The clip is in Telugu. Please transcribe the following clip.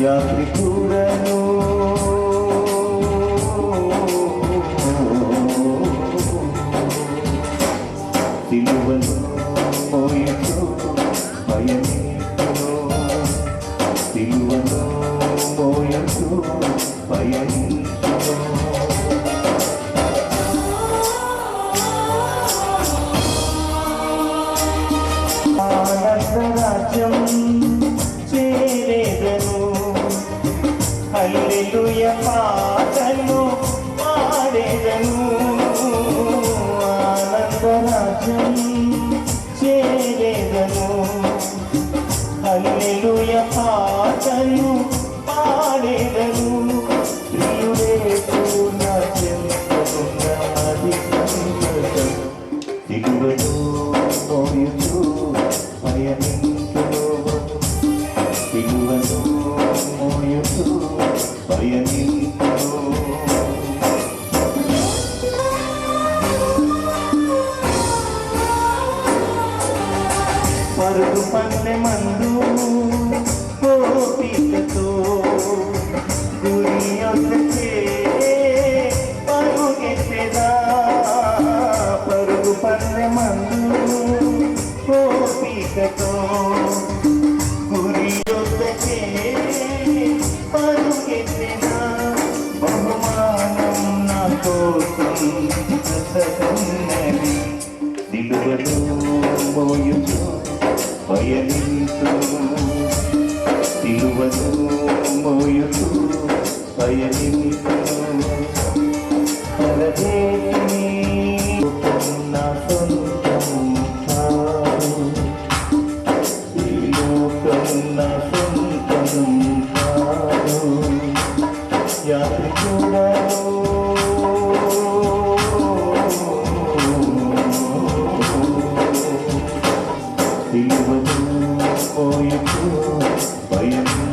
യാത്രികൂടനോ തിരുവൻ പോയിട്ടോ പയനിട്ടോ തിരുവൻ പോയിട്ടോ പയനിട്ടോ രാജ്യം హల్లెలూయ పాటలు పాడేదను. ఆనందరాజ్యం చేరేదను. హల్లెలూయ పాటలు పాడేదను. ప్రియుడే పూర్ణ చెందున్నది మందు ఓపికతో గురి యొక్కచే పరుగెత్తెదా? పరుగు పల్లె మందు ఓపికతో గురి యొక్కచే పరుగెత్తెదా? బహుమానం నా కోసం కృతజ్ఞతని నిలువను Yeah, ತಿರುವನು ಮೊಯುತು ಬಯಲಿನಿತೋ ಪರದೇಶಿ for you, boy.